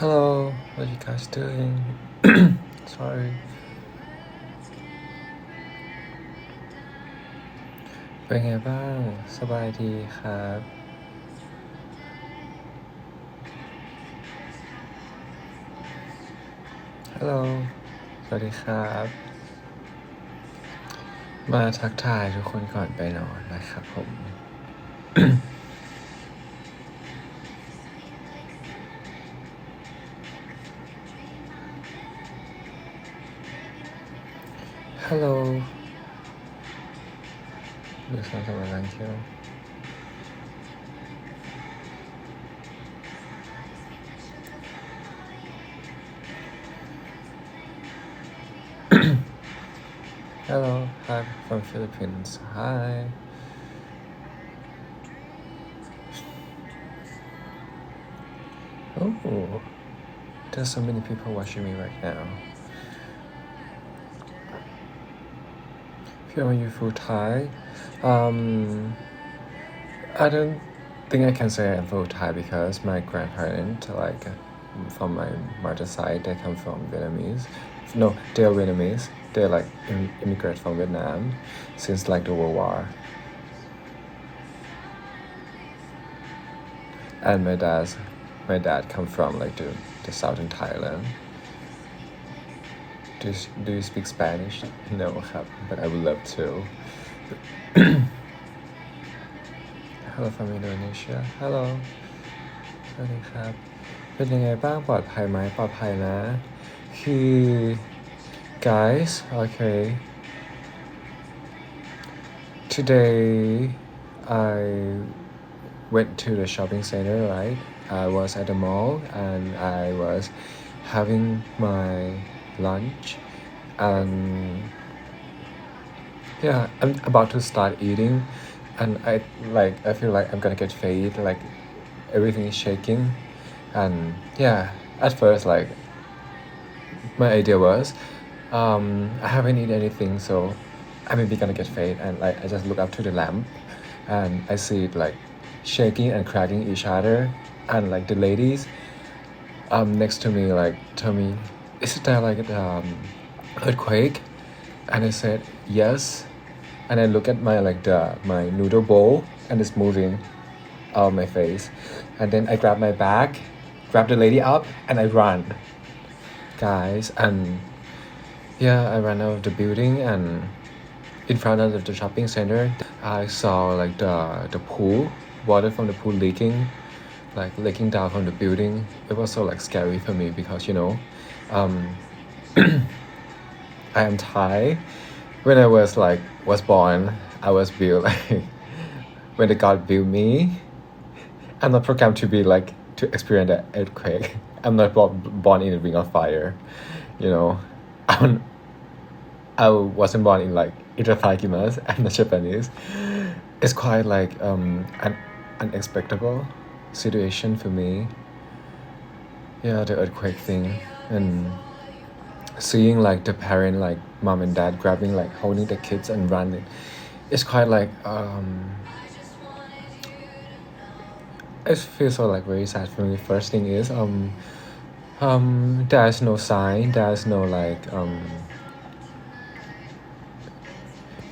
Hello, what you guys doing? Sorry. เป็นไงบ้าง สบายดีครับฮัลโหลสวัสดีครับ มาทักทายทุกคนก่อนไปนอนนะครับผม here. Hello, hi from Philippines. Hi. Oh, there's so many people watching me right now. If you are you full Thai, um, I don't think I can say I vote Thai because my grandparents, like from my mother's side, they come from Vietnamese. No, they are Vietnamese. They're like Im- from Vietnam since like the World War. And my dad's, my dad come from like the, the southern Thailand. Do you, do you speak Spanish? No, but I would love to. Hello from Indonesia. Hello. สวัสดีครับ เป็นยังไงบ้างปลอดภัยไหมปลอดภัยนะ คือ guys okay today I went to the shopping center right I was at the mall and I was having my lunch and yeah I'm about to start eating and I like I feel like I'm gonna get fade like everything is shaking. And yeah at first like my idea was um, I haven't eaten anything so I may be gonna get fade and like I just look up to the lamp and I see it like shaking and cracking each other and like the ladies um, next to me like tell me is there like um, earthquake and I said yes. And I look at my like the my noodle bowl and it's moving out of my face. And then I grab my bag grab the lady up and I run. Guys and yeah I ran out of the building and in front of the shopping center I saw like the the pool water from the pool leaking like leaking down from the building. It was so like scary for me because you know um I am Thai when I was like was born I was built like when the God built me I'm not programmed to be like to experience an earthquake. I'm not bo- born in a ring of fire, you know. I'm, I wasn't born in like Itadakimasu. I'm not Japanese. It's quite like um an unexpected situation for me. Yeah, the earthquake thing and seeing like the parent like mom and dad grabbing like holding the kids and running. It's quite like um it feels so like very sad for me. First thing is um um there's no sign, there's no like um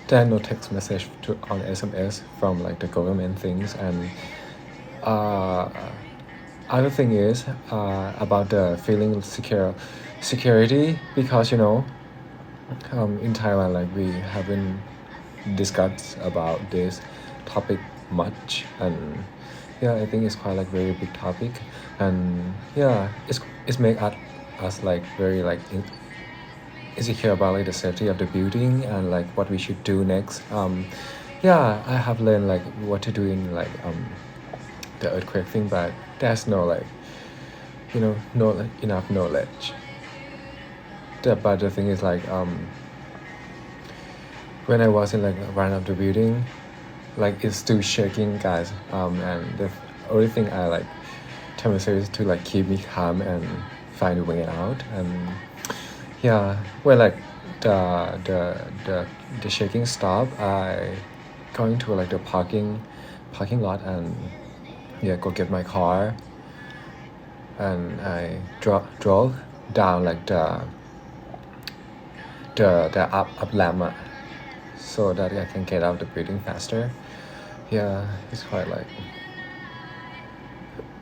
there's no text message to on SMS from like the government things and uh other thing is uh about the feeling secure security because you know um in Thailand like we haven't discussed about this topic much. And yeah i think it's quite like very big topic. And yeah it's it's make us us like very like in, insecure about like the safety of the building and like what we should do next. Um yeah i have learned like what to do in like um the earthquake thing but there's no like you know no enough knowledge but the thing is like um when i was in like one of the building like it's still shaking guys. Um and the only thing i like tell myself is to like keep me calm and find a way out. And yeah when like the the the, the shaking stop i going to like the parking parking lot and yeah go get my car. And I draw drove down like the the the up up lamp uh, so that I can get out the building faster. Yeah, it's quite like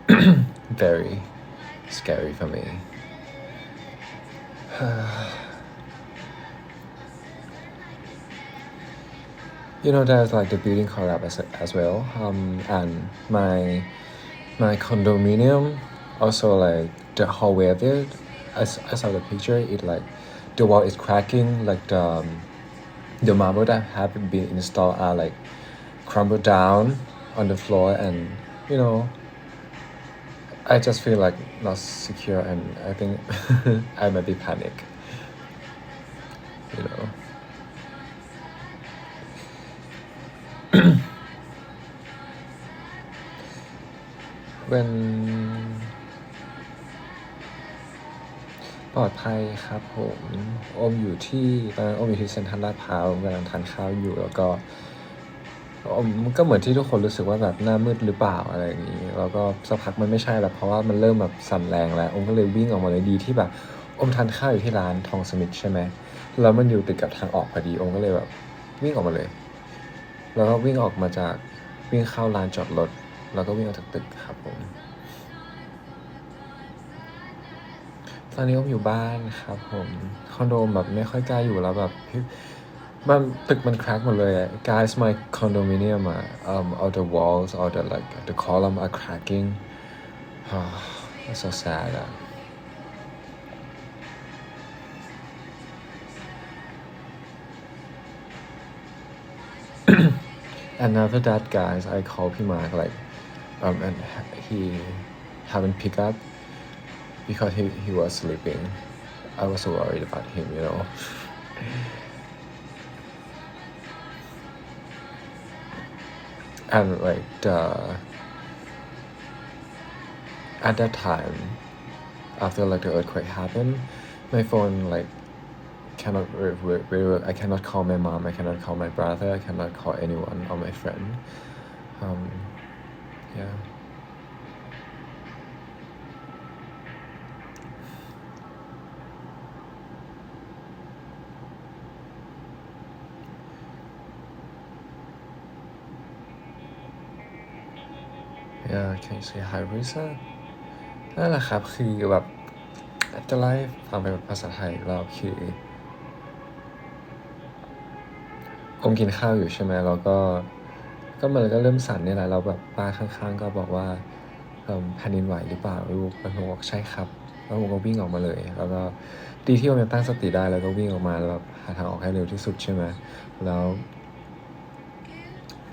very scary for me. you know, there's like the building collapse as, as well. Um, and my my condominium also like the hallway of it. i saw the picture. It like the wall is cracking. Like the um, the marble that have been installed are like crumbled down on the floor, and you know, I just feel like not secure, and I think I might be panic. You know. when ปลอดภัยครับผมอมอยู่ที่ตอนนั้นอมอยู่ที่เซ็นทรัลลาดพร้าวกำลังทานข้าวอยู่แล้วก็อมก็เหมือนที่ทุกคนรู้สึกว่าแบบหน้ามืดหรือเปล่าอะไรอย่างนี้แล้วก็สักพักมันไม่ใช่แล้วเพราะว่ามันเริ่มแบบสั่นแรงแล้วอมก็เลยวิ่งออกมาเลยดีที่แบบอมทานข้าวอยู่ที่ร้านทองสมิธใช่ไหมแล้วมันอยู่ติดกับทางออกพอดีอมก็เลยแบบวิ่งออกมาเลย แล้วก็วิ่งออกมาจากวิ่งเข้าลานจอดรถแล้วก็วิ่งออกจากตึกครับผม ตอนนี้ผมอยู่บ้านครับผมคอนโดแบบไม่ค่อยกล้าอยู่แล้วแบบมันตึกมันครกหมดเลยอะ guys my condominium อะ um all the walls all the like the column are cracking that's so sad อะ and after that guys I called P Mark like um and he haven't picked up because he, he was sleeping. I was worried about him, you know. and like the at that time, after like the earthquake happened, my phone like cannot I cannot call my mom, I cannot call my brother, I cannot call anyone or my friend. Um, yeah. Yeah can you say hi Risa นั่นแหละครับ คือแบบจะไล่าให้ฟังเป็นภาษาไทยอีกรอบคืออมกินข้าวอยู่ใช่ไหมแล้วก็ ก็มันก็เริ่มสั่นเนี่ยแหละเราแบบป้าข้างๆ ก็บอกว่าเอิ่มแผ่นดินไหวหรือเปล่าลูกแล้วผมบอกใช่ครับ แล้วผมก็วิ่งออกมาเลย แล้วก็ดีที่ผมยังตั้งสติได้แล้วก็วิ่งออกมาแล้วแบบหาทางออกให้เร็วที่สุดใช่ไหมแล้ว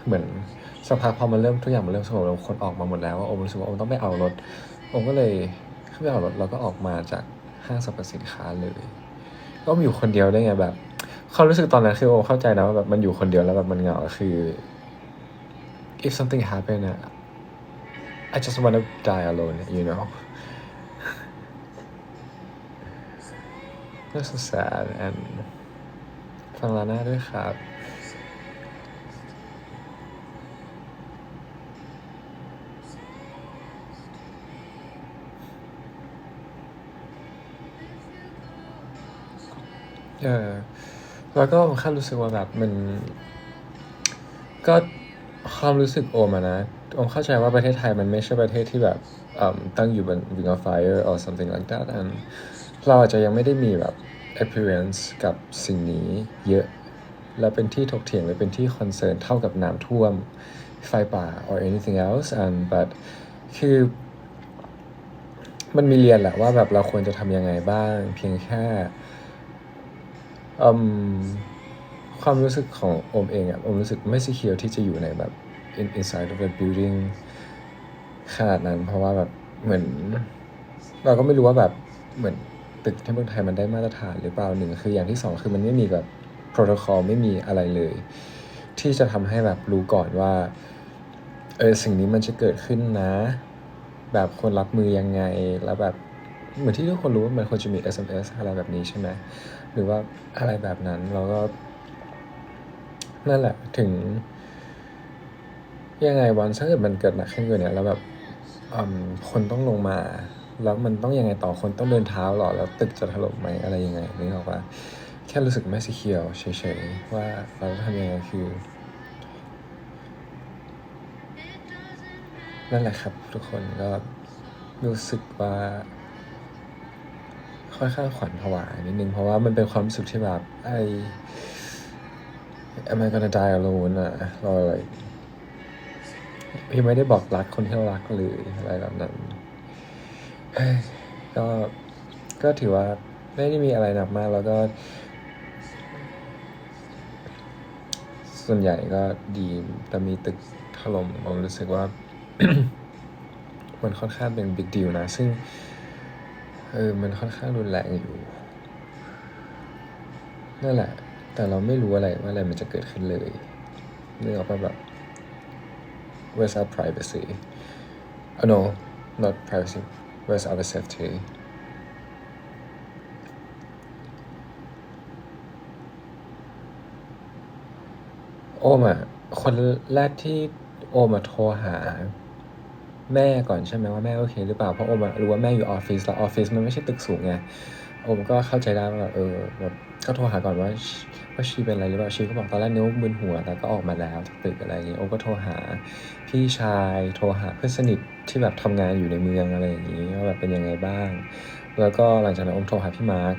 เหมือน สักพักพอมันเริ่มทุกอย่างมันเริ่มสงบแล้วคนออกมาหมดแล้วว่าโอมรู้สึกว่าโอมต้องไปเอารถโอมก็เลยขึ้นไปเอารถแล้วก็ออกมาจากห้างสรรพสินค้าเลย ก็มาอยู่คนเดียวได้ไงแบบควารู้สึกตอนนั้นคือโอมเข้าใจนะว่าแบบมันอยู่คนเดียวแล้วแบบมันเหงาคือ if something happen อะ I just wanna die alone you know that's so sad and ฟังลาน่าด้วยครับ เออแล้วก็ผมแค่รู้สึกว่าแบบมันก็ความรู้สึกโอมอะนะโอมเข้าใจว่าประเทศไทยมันไม่ใช่ประเทศที่แบบตั้งอยู่บน ring of fire or something like that and เราอาจจะยังไม่ได้มีแบบ experience กับสิ่งนี้เยอะ แล้วเป็นที่ถกเถียงหรือเป็นที่คอนเซิร์นเท่ากับน้ำท่วมไฟป่า or anything else and but คือมันมีเรียนแหละว่าแบบเราควรจะทำยังไงบ้าง เพียงแค่ ความรู้สึกของโอมเองอะโอมรู้สึกไม่ secure ที่จะอยู่ในแบบ in inside of a building ขนาดนั้น เพราะว่าแบบเหมือน เราก็ไม่รู้ว่าแบบเหมือนตึกที่เมืองไทยมันได้มาตรฐานหรือเปล่าหนึ่งคืออย่างที่สองคือมันไม่มีแบบโปรโตคอลไม่มีอะไรเลย ที่จะทำให้แบบรู้ก่อนว่าเออสิ่งนี้มันจะเกิดขึ้นนะ แบบควรรับมือยังไงแล้วแบบเหมือนที่ทุกคนรู้ว่ามันควรจะมี SMS อะไรแบบนี้ใช่ไหม หรือว่าอะไรแบบนั้นเราก็ นั่นแหละถึง ยังไงวันถ้าเกิดมันเกิดหนักขึ้นกว่านี้แล้วแบบคนต้องลงมา แล้วมันต้องยังไงต่อคนต้องเดินเท้าหรอ แล้วตึกจะถล่มไหมอะไรยังไงนึกออกปะแค่รู้สึกไม่สีเขียวเฉยๆว่าเราทำยังไงคือนั่นแหละครับ ทุกคนก็รู้สึกว่า ค่อนข้างขวัญผวานิดนึงเพราะว่ามันเป็นความรู้สึกที่แบบไอ am I gonna die alone อะเราอะไรพี่ไม่ได้บอกรักคนที่เรารักหรืออะไรแบบนั้น ก็ก็ถือว่าไม่ได้มีอะไรหนักมาก แล้วก็ ส่วนใหญ่ก็ดีแต่มีตึกถล่มผมรู้สึกว่า มันค่อนข้างเป็นบิ๊กดีลนะ ซึ่ง เออ มันค่อนข้างรุนแรงอยู่ นั่นแหละ แต่เราไม่รู้อะไรว่าอะไรมันจะเกิดขึ้นเลยนึกออกปะแบบ where's our privacy oh no not privacy where's our safety โอมอะคนแรกที่โอมอะโทรหา แม่ก่อนใช่ไหมว่าแม่โอเคหรือเปล่าเพราะโอมรู้ว่าแม่อยู่ออฟฟิศแล้วออฟฟิศมันไม่ใช่ตึกสูงไงโอมก็เข้าใจได้ว่าแบบเออแบบก็โทรหาก่อนว่าว่าชีเป็นอะไรหรือเปล่าชีก็บอกตอนแรกนิ้วมึนหัวแต่ก็ออกมาแล้วจากตึกอะไรอย่างเงี้ยโอมก็โทรหาพี่ชายโทรหาเพื่อนสนิทที่แบบทำงานอยู่ในเมืองอะไรอย่างงี้ว่าแบบเป็นยังไงบ้าง แล้วก็หลังจากนั้นโอมโทรหาพี่มาร์ค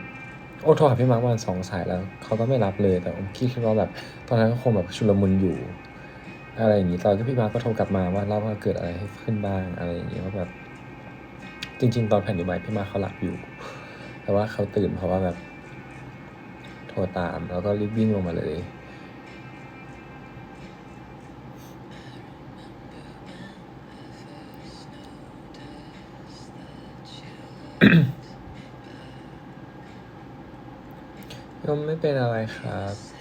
โอมโทรหาพี่มาร์ควันสองสายแล้วเขาก็ไม่รับเลยแต่โอมคิดว่าแบบตอนนั้นก็คงแบบชุลมุนอยู่ อะไรอย่างนี้ตอนที่พี่มาก็โทรกลับมาว่าเล่าว่าเกิดอะไรขึ้นบ้างอะไรอย่างเงี้ว่าแบบจริง ๆ ตอนแผ่นดินไหวพี่มาเขาหลับอยู่ แต่ว่าเขาตื่นเพราะว่าแบบ โทรตามแล้วก็รีบวิ่งลงมาเลยยมไม่เป็นอะไรครับ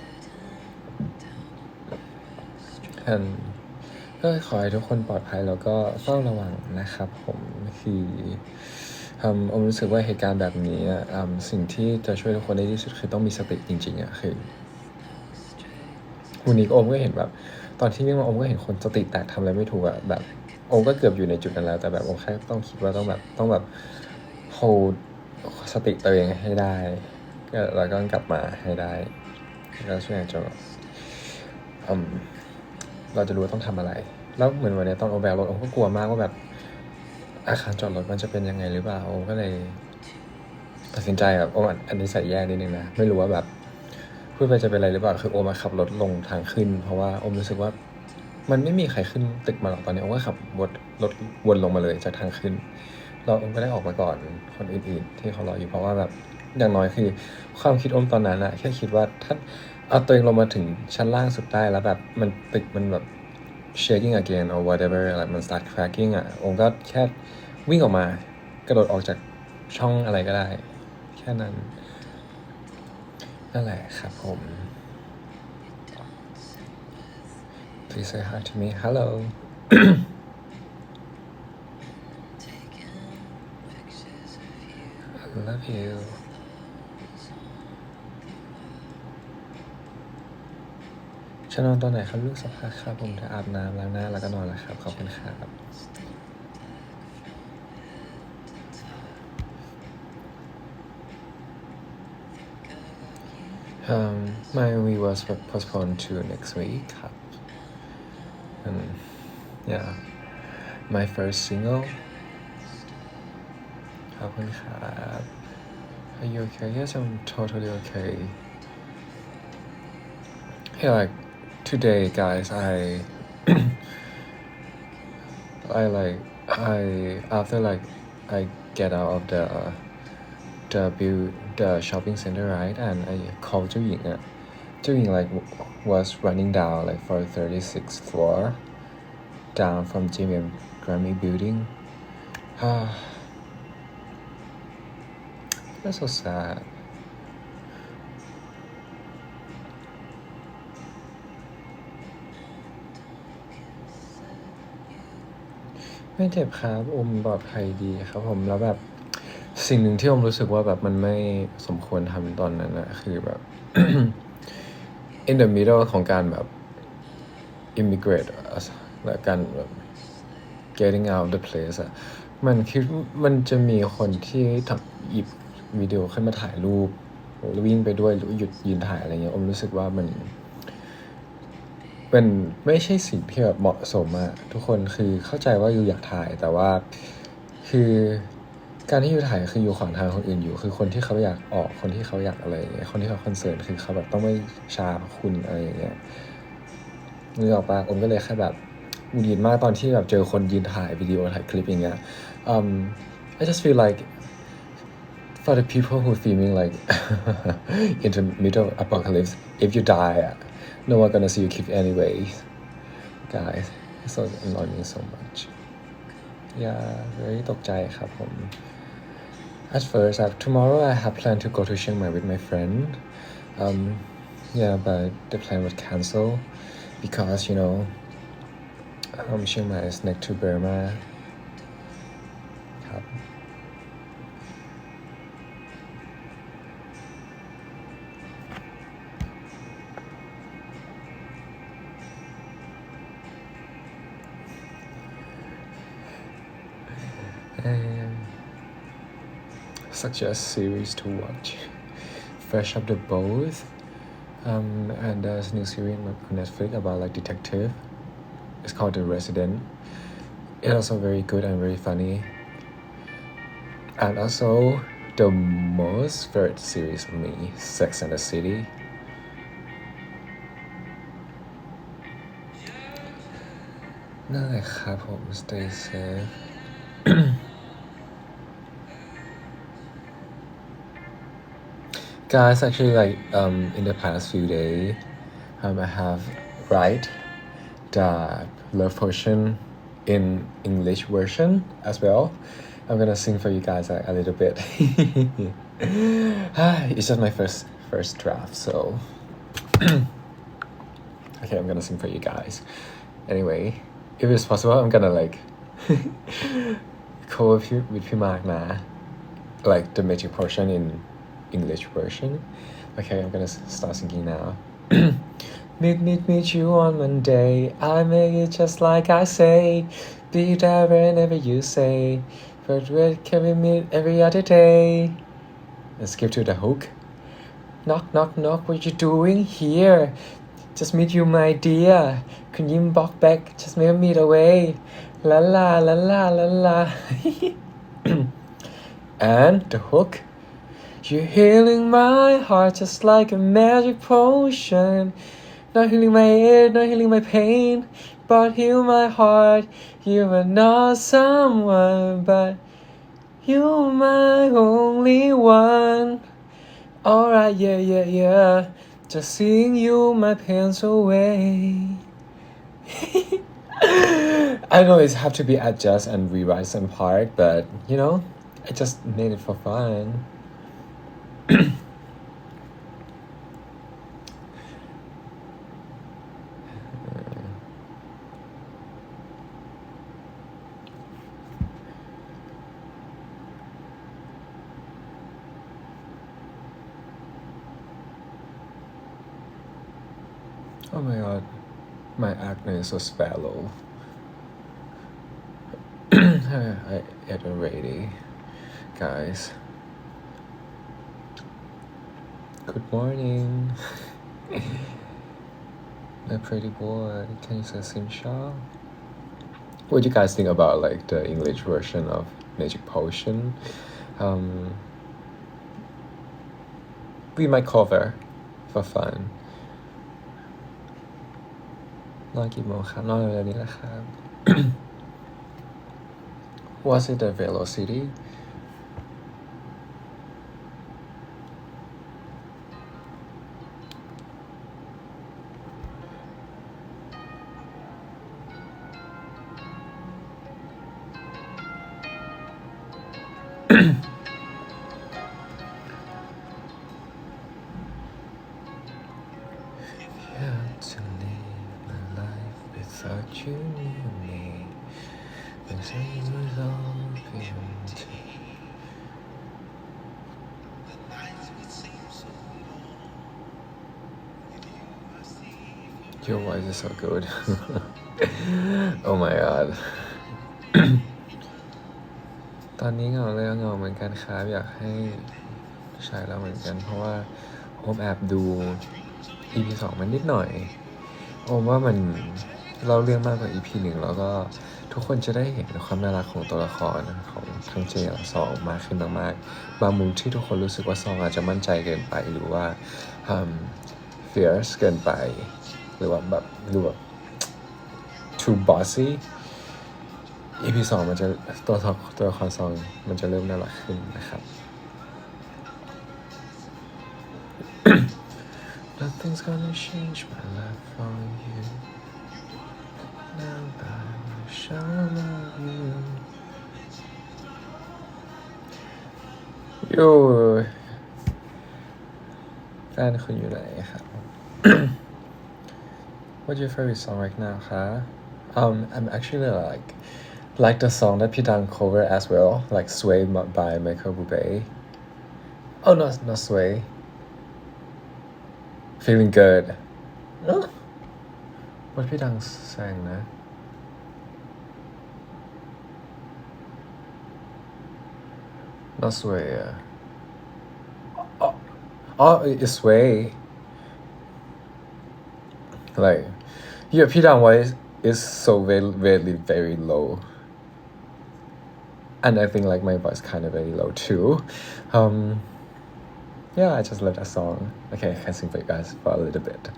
อันก็ขอให้ทุกคนปลอดภัยแล้วก็เฝ้าระวังนะครับ ผมคืออืมอมรู้สึกว่าเหตุการณ์แบบนี้อะสิ่งที่จะช่วยทุกคนได้ที่สุดคือต้องมีสติจริงๆอะคือวันนี้ก็อมก็เห็นแบบ ตอนที่วิ่งมาอมก็เห็นคนสติแตกทำอะไรไม่ถูกอะแบบอมก็เกือบอยู่ในจุดนั้นแล้ว แต่แบบอมแค่ต้องคิดว่าต้องแบบต้องแบบ hold สติตัวเองให้ได้แล้วก็กลับมาให้ได้แล้วช่วยจะแบบอืม เราจะรู้ว่าต้องทำอะไร แล้วเหมือนวันนี้ตอนโอแบกรถผมก็กลัวมากว่าแบบอาคารจอดรถมันจะเป็นยังไงหรือเปล่าโอมก็เลยตัดสินใจแบบโอมอันนี้ใส่แย่นิดนึงนะไม่รู้ว่าแบบพูดไปจะเป็นอะไรหรือเปล่าคือโอมมาขับรถลงทางขึ้น เพราะว่าโอมรู้สึกว่า มันไม่มีใครขึ้นตึกมาหรอกตอนนี้โอมก็ขับรถรถวนลงมาเลยจากทางขึ้น เราโอมก็ได้ออกมาก่อนคนอื่นๆ ที่เขารออยู่เพราะว่าแบบอย่างน้อยคือ ความคิดโอมตอนนั้นอะแค่คิดว่าถ้า เอาตัวเองลงมาถึงชั้นล่างสุดได้แล้วแบบมันตึกมันแบบ shaking again or whatever อะไรมัน start cracking อะโอมก็แค่วิ่งออกมา กระโดดออกจากช่องอะไรก็ได้ แค่นั้น นั่นแหละครับผม Please say hi to me hello I love you จะนอนตอนไหนครับลูกสักพักครับผมจะอาบน้ำล้างหน้าแล้วก็นอนแล้วครับขอบคุณครับ Um, my movie was postponed to next week ครับ and yeah my first single ขอบคุณครับ Are you okay? Yes, I'm totally okay. Hey, like today, guys, I I like I after like I get out of the the build the shopping center right and I called Zhou Ying. Uh, Ying like was running down like for 36th floor down from Jimmy and Grammy building. Uh, that's so sad. ไม่เจ็บครับอมปลอดภัยดีครับผมแล้วแบบสิ่งหนึ่งที่อมรู้สึกว่าแบบมันไม่สมควรทำตอนนั้นนะคือแบบ in the middle ของการแบบ immigrate และการแบบ getting out of the place อะมันคือมันจะมีคนที่ทำหยิบวิดีโอขึ้นมาถ่ายรูปแล้ววิ่งไปด้วยหรือหยุดยืนถ่ายอะไรเงี้ยอมรู้สึกว่ามัน มันไม่ใช่สิ่งที่แบบเหมาะสมอะทุกคนคือเข้าใจว่าอยู่อยากถ่ายแต่ว่าคือการที่อยู่ถ่ายคืออยู่ขวางทางคนอื่นอยู่ คือคนที่เขาอยากออกคนที่เขาอยากอะไรอย่างเงี้ยคนที่เขาคอนเสิร์ตคือเขาแบบต้องไม่ชาคุณอะไรอย่างเงี้ยนึกออกปะอมก็เลยแค่แบบหงุดหงิดมากตอนที่แบบเจอคนยืนถ่ายวิดีโอถ่ายคลิปอย่างเงี้ย um I just feel like for the people who filming like in the middle of apocalypse if you die no one gonna see you clip anyway guys it's so annoying me so much yeah very ตกใจครับผม at first uh, tomorrow I have planned to go to Chiang Mai with my friend um yeah but the plan was cancelled because you know um Chiang Mai is next to Burma such a series to watch. Fresh up the both. Um, and there's a new series on Netflix about like detective. It's called The Resident. It's also very good and very funny. And also the most favorite series for me, Sex and the City. Nah, stay safe. Guys, actually, like um, in the past few days, um, I have write the love potion in English version as well. I'm gonna sing for you guys a, a little bit. it's just my first first draft, so okay, I'm gonna sing for you guys. Anyway, if it's possible, I'm gonna like cover with you with Mark na, like the magic potion in English version. Okay, I'm gonna start singing now. meet, meet, meet you on Monday. I make it just like I say. Be there whenever you say. But where can we meet every other day? Let's skip to the hook. Knock, knock, knock, what you doing here? Just meet you, my dear. Can you walk back? Just make me the way. La la la la la la. and the hook. You're healing my heart just like a magic potion. Not healing my head, not healing my pain, but heal my heart. You are not someone, but you're my only one. Alright, yeah, yeah, yeah. Just seeing you, my pains away. I know it's have to be adjust and rewrite some part, but you know, I just made it for fun. โอ้ my god my acne is so shallow. I ate already guys good morning my pretty boy can you say Simsha what do you guys think about like the English version of Magic Potion um we might cover for fun นอนกี่โมงครับนอนเร็วๆนี้แหละครับ Was it the velocity Your voice is so good. oh my god. ตอนนี้เหงาเลยเหงาเหมือนกันครับอยากให้ใช้แล้วเหมือนกัน เพราะว่าโอมแอบดู EP สองมันนิดหน่อย โอมว่ามันเล่าเรื่องมากกว่า EP หนึ่งแล้วก็ทุกคนจะได้เห็นความน่ารักของตัวละครของทั้งเจและซองมากขึ้นมากๆบางมุมที่ทุกคนรู้สึกว่าซองอาจจะมั่นใจเกินไปหรือว่าอืม fierce เกินไป หรือว่าแบบหรือแบบ too bossy EP สองมันจะตัวละครตัวละครซองมันจะเริ่มน่ารักขึ้นนะครับ Nothing's gonna change my life for you Now that I shall love you อยู่แฟนคุณอยู่ไหนครับ What's your favorite song right now, huh? Um, I'm actually like, like the song that Pitang cover as well, like Sway by Michael Bublé. Oh, no, not Sway. Feeling good. No. What Pitang sang, nah? Not Sway, yeah. Oh, oh, it's Sway like your P wise is so very very very low. And I think like my voice kind of very low too. Um yeah I just love that song. Okay I can sing for you guys for a little bit.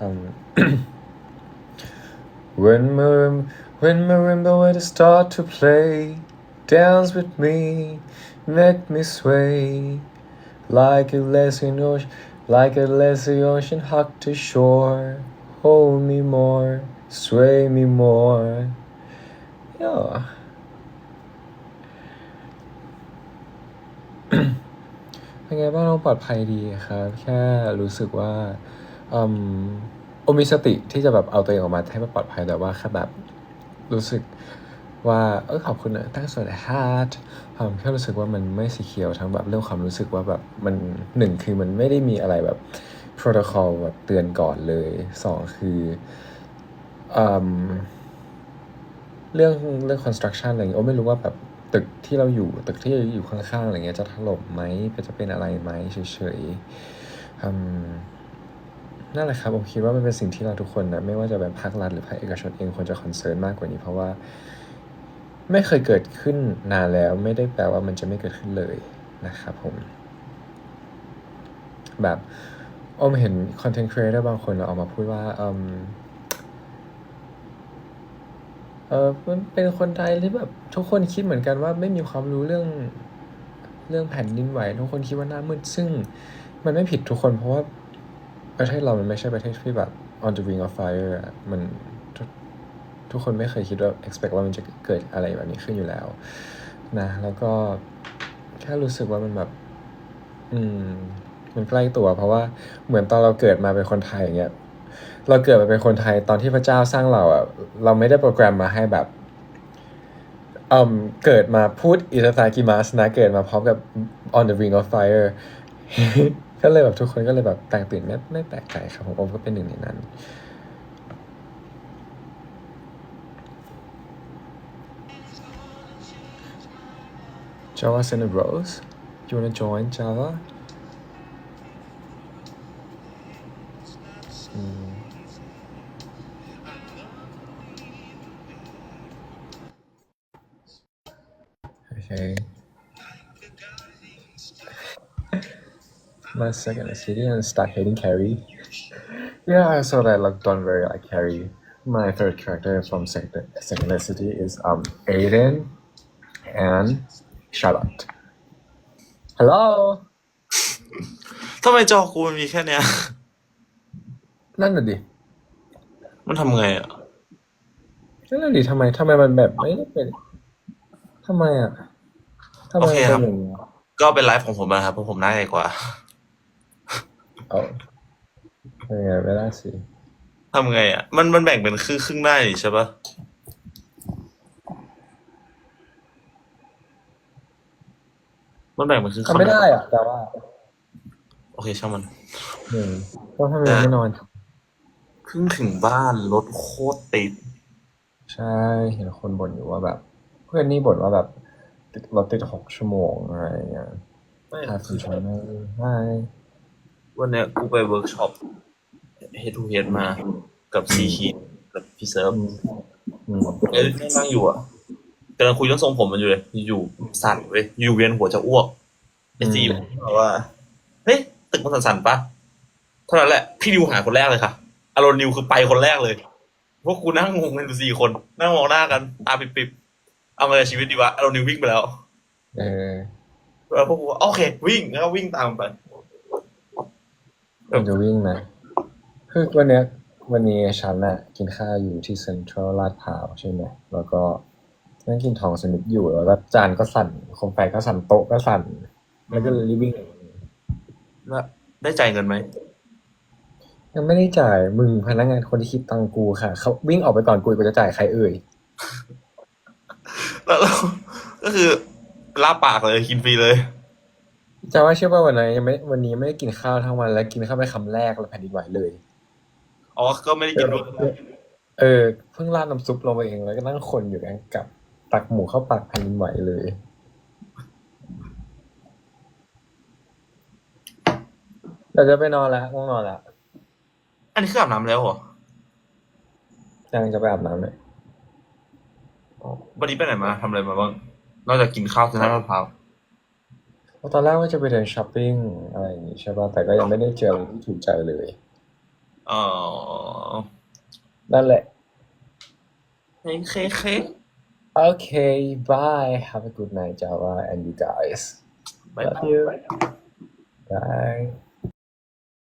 Um when marim when marimba were to start to play dance with me make me sway. Like a lazy ocean like a lazy ocean hugged to shore. Hold me more, sway me more. Yeah. เป็นไงบ้างน้องปลอดภัยดีครับ แค่รู้สึกว่าอืมโอมีสติที่จะแบบเอาตัวเองออกมาให้มันปลอดภัยแต่ว่าแค่แบบรู้สึกว่าเออขอบคุณนะตั้งส่วนฮาร์ดแค่รู้สึกว่ามันไม่สีเขียวทั้งแบบเรื่องความรู้สึกว่าแบบมันหนึ่งคือมันไม่ได้มีอะไรแบบ โปรโตคอลแบบเตือนก่อนเลยสองคืออเรื่องเรื่อง construction อะไรอย่างเงี้ยโอ้ไม่รู้ว่าแบบตึกที่เราอยู่ตึกที่อยู่ข้างๆอะไรเงี้ยจะถล่มไหมจะเป็นอะไรไหมเฉยๆนั่นแหละครับผมคิดว่ามันเป็นสิ่งที่เราทุกคนนะไม่ว่าจะเป็นภาครัฐหรือภาคเอกชนเองควรจะคอนเซิร์นมากกว่านี้ เพราะว่าไม่เคยเกิดขึ้นนานแล้วไม่ได้แปลว่ามันจะไม่เกิดขึ้นเลยนะครับผมแบบ อมเห็นคอนเทนต์ครีเอเตอร์บางคนออกมาพูดว่าอืมเออมันเป็นคนไทยที่แบบทุกคนคิดเหมือนกันว่าไม่มีความรู้เรื่องเรื่องแผ่นดินไหว ทุกคนคิดว่าหน้ามืดซึ่งมันไม่ผิดทุกคนเพราะว่าประเทศเรามันไม่ใช่ประเทศที่แบบ on the wing of fire มันทุกทุกคนไม่เคยคิดว่า expect ว่ามันจะเกิดอะไรแบบนี้ขึ้นอยู่แล้ว นะ แล้วก็แค่รู้สึกว่ามันแบบ อืม มันใกล้ตัว เพราะว่าเหมือนตอนเราเกิดมาเป็นคนไทยอย่างเงี้ยเราเกิดมาเป็นคนไทยตอนที่พระเจ้าสร้างเราอะเราไม่ได้โปรแกรมมาให้แบบเอ่มเกิดมาพูดอิตาตากิมัสนะเกิดมาพร้อมกับ on the wing of fire ก็เลยแบบทุกคนก็เลยแบบแตกตื่นไม่ไม่แปลกใจครับผมโอมก็เป็นหนึ่งในนั้น Java send a rose you wanna join Java My second is City and start hating Carrie. Yeah, I saw that like don't very like Carrie. My favorite character from second second city is um Aiden and Charlotte. Hello. ทำไมจอกูมันมีแค่เนี้ย นั่นน่ะดิ มันทำไงอะ นั่นน่ะดิทำไมทำไมมันแบบไม่ได้เป็นทำไมอะ ทำไมโอเคมันครัเป็นบอย่างนี้ยก็เป็นไลฟ์ของผมนะครับเพราะผมน่าใหญ่กว่าเอาเป็นไงไม่ได้สิทำไงอะ มันมันแบ่งเป็นครึ่งครึ่งได้นี่ใช่ปะมันแบ่งเป็นครึ่งทำไม่ได้อะ แต่ว่าโอเคช่างมันหนึ่งก็ทำไมยังไม่นอน เพิ่งถึงบ้านรถโคตรติด ใช่ เห็นคนบ่นอยู่ว่าแบบ เพื่อนนี่บ่นว่าแบบ ติดรถติดหกชั่วโมงอะไรอย่างเงี้ยไม่หาคืคืออชนะไม่วันเนี้ยกูไปเวิร์กช็อป head to head มากับซีคีกับพี่เซิร์ฟอืมเอ้ยนั่งอยู่อะกำลังคุยเรื่องทรงผมมันอยู่เลย อยู่ๆสั่นเว้ยอยู่เวียนหัวจะอ้วกไอซีบอกว่าเฮ้ยตึกมันสั่นๆปะเท่านั้นแหละ พี่นิวหาคนแรกเลยค่ะอารอนนิวคือไปคนแรกเลยพวกกูนั่งงงกันอยู่สี่คน นั่งมองหน้ากันตาปิบๆ เอามาในชีวิตดีวะอารอนนิววิ่งไปแล้วเออแล้วพวกกูก็โอเค วิ่งแล้วก็วิ่งตามไปมันจะวิ่งนะคือวันเนี้ยวันนี้ฉันอะกินข้าวอยู่ที่เซ็นทรัลลาดพร้าวใช่ไหมแล้วก็นั่งกินทองสมิธอยู่แล้วก็จานก็สั่นโคมไฟก็สั่นโต๊ะก็สั่น แล้วก็เลยรีบวิ่งแล้วได้จ่ายเงินไหมยังไม่ได้จ่ายมึงพนักงานคนที่คิดตังกูค่ะเขาวิ่งออกไปก่อนกูกูจะจ่ายใครเอ่ย แล้วแล้วก็คือลาปากเลยกินฟรีเลยจะว่าเชื่อว่าวันนั้นยังไม่วันนี้ไม่ได้กินข้าวทั้งวันแล้วกินข้าวไปคำแรกแล้วแผ่นดินไหวเลย อ๋อก็ไม่ได้กินด้วยเออเพิ่งราดน้ำซุปลงไปเองแล้วก็นั่งคนอยู่กันกับตักหมูเข้าปากแผ่นดินไหวเลยเดี๋ยวจะไปนอนแล้วง่วงนอนแล้วอันนี้คืออาบน้ำแล้วเหรอยังจะไปอาบน้ำเลย วันนี้ไปไหนมาทำอะไรมาบ้างนอกจากกินข้าวที่ร้านมะพร้าวเพราะตอนแรกว่าจะไปเดินช้อปปิ้งอะไรอย่างงี้ใช่ป่ะแต่ก็ยังไม่ได้เจออะไรที่ถูกใจเลย อ๋อนั่นแหละ เฮ้ยเค้กเค้ก Okay, bye. Have a good night, Java, and you guys. บาย Love you. Bye.